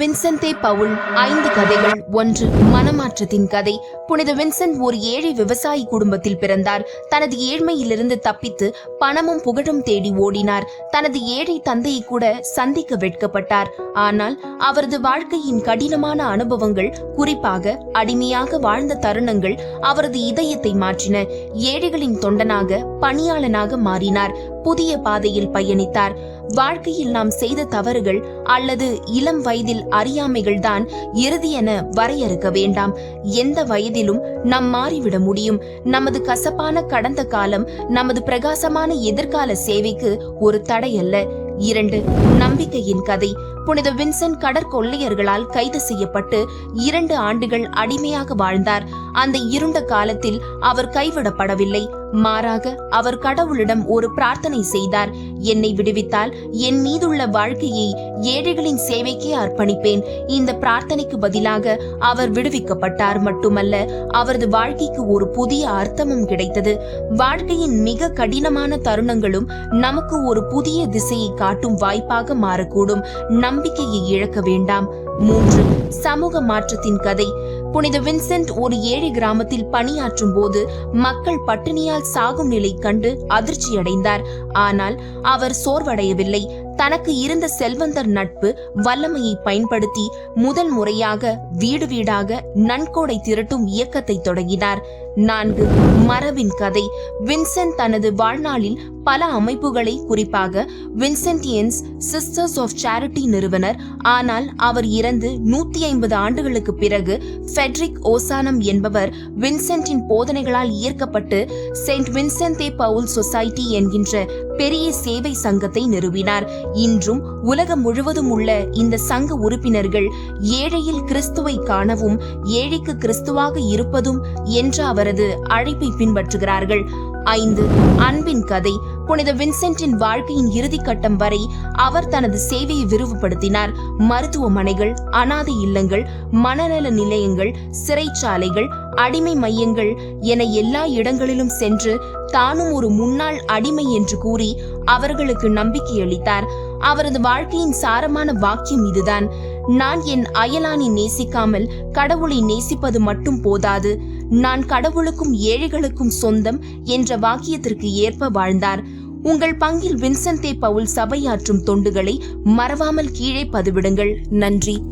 Vincent de Pavul ஐந்து கதைகள். ஒன்று மனமாற்றத்தின் கதை. புனித வின்சென்ட் ஒரு ஏழை விவசாயி குடும்பத்தில் பிறந்தார். தனது ஏழ்மையிலிருந்து தப்பித்து பணமும் புகழும் தேடி ஓடினார். தனது ஏழை தந்தையை கூட சந்திக்க வெட்கப்பட்டார். ஆனால் அவரது வாழ்க்கையின் கடினமான அனுபவங்கள் குறிப்பாக அடிமையாக வாழ்ந்த தருணங்கள் அவரது இதயத்தை மாற்றின. ஏழைகளின் தொண்டனாக பணியாளனாக மாறினார். புதிய பாதையில் பயணித்தார். வாழ்க்கையில் நாம் செய்த தவறுகள் அல்லது இளம் வயதில் அறியாமைகள் தான் இறுதி என வரையறுக்க வேண்டாம். எந்த வயதிலும் நாம் மாறிவிட முடியும். நமது கசப்பான கடந்த காலம் நமது பிரகாசமான எதிர்கால சேவைக்கு ஒரு தடை அல்ல. இரண்டு நம்பிக்கையின் கதை. புனித வின்சென்ட் கடற்கொள்ளையர்களால் கைது செய்யப்பட்டு இரண்டு ஆண்டுகள் அடிமையாக வாழ்ந்தார். அந்த இருண்ட காலத்தில் அவர் கைவிடப்படவில்லை. மாறாக அவர் கடவுளிடம் ஒரு பிரார்த்தனை செய்தார். என்னை விடுவித்தால் என் மீதுள்ள வாழ்க்கையை ஏழைகளின் சேவைக்கே அர்ப்பணிப்பேன். இந்த பிரார்த்தனைக்கு பதிலாக அவர் விடுவிக்கப்பட்டார் மட்டுமல்ல அவரது வாழ்க்கைக்கு ஒரு புதிய அர்த்தமும் கிடைத்தது. வாழ்க்கையின் மிக கடினமான தருணங்களும் நமக்கு ஒரு புதிய திசையை காட்டும் வாய்ப்பாக மாறக்கூடும். நம்பிக்கையை இழக்க வேண்டாம். மூன்று சமூக மாற்றத்தின் கதை. புனித வின்சென்ட் ஒரு ஏழை கிராமத்தில் பணியாற்றும் போது மக்கள் பட்டினியால் சாகும் நிலை கண்டு அதிர்ச்சியடைந்தார். ஆனால் அவர் சோர்வடையவில்லை. தனக்கு இருந்த செல்வந்தர் நட்பு வல்லமையை பயன்படுத்தி முதல் முறையாக வீடு வீடாக நன்கொடை திரட்டும் இயக்கத்தை தொடங்கினார். நான்கு மரபின் கதை. வின்சென்ட் தனது வாழ்நாளில் பல அமைப்புகளை குறிப்பாக வின்சென்டியன்ஸ் சிஸ்டர்ஸ் ஆஃப் சேரிட்டி நிறுவனர். ஆனால் அவர் இறந்து நூத்தி ஐம்பது ஆண்டுகளுக்கு பிறகு ஃபெட்ரிக் ஓசானம் என்பவர் வின்சென்டின் போதனைகளால் ஈர்க்கப்பட்டு செயின்ட் வின்சென்டே பவுல் சொசைட்டி என்கின்ற பெரிய சேவை சங்கத்தை நிறுவினார். இன்றும் உலகம் முழுவதும் உள்ள இந்த சங்க உறுப்பினர்கள் ஏழையில் கிறிஸ்துவை காணவும் ஏழைக்கு கிறிஸ்துவாக இருப்பதும் என்ற அவரது அழைப்பை பின்பற்றுகிறார்கள். ஐந்து. அன்பின் கதை. புனித வின்சென்டின் வாழ்க்கையின் இறுதிக்கட்டம் வரை அவர் தனது சேவையை விரிவுபடுத்தினார். மருத்துவமனைகள் அனாதை இல்லங்கள் மனநல நிலையங்கள் சிறைச்சாலைகள் அடிமை மையங்கள் என எல்லா இடங்களிலும் சென்று தானும் ஒரு முன்னாள் அடிமை என்று கூறி அவர்களுக்கு நம்பிக்கை அளித்தார். அவரது வாழ்க்கையின் சாரமான வாக்கியம் இதுதான். நான் என் அயலானை நேசிக்காமல் கடவுளை நேசிப்பது மட்டும் போதாது. நான் கடவுளுக்கும் ஏழைகளுக்கும் சொந்தம் என்ற வாக்கியத்திற்கு ஏற்ப வாழ்ந்தார். உங்கள் பங்கில் வின்சென்டே பவுல் சபையாற்றும் தொண்டுகளை மறவாமல் கீழே பதிவிடுங்கள். நன்றி.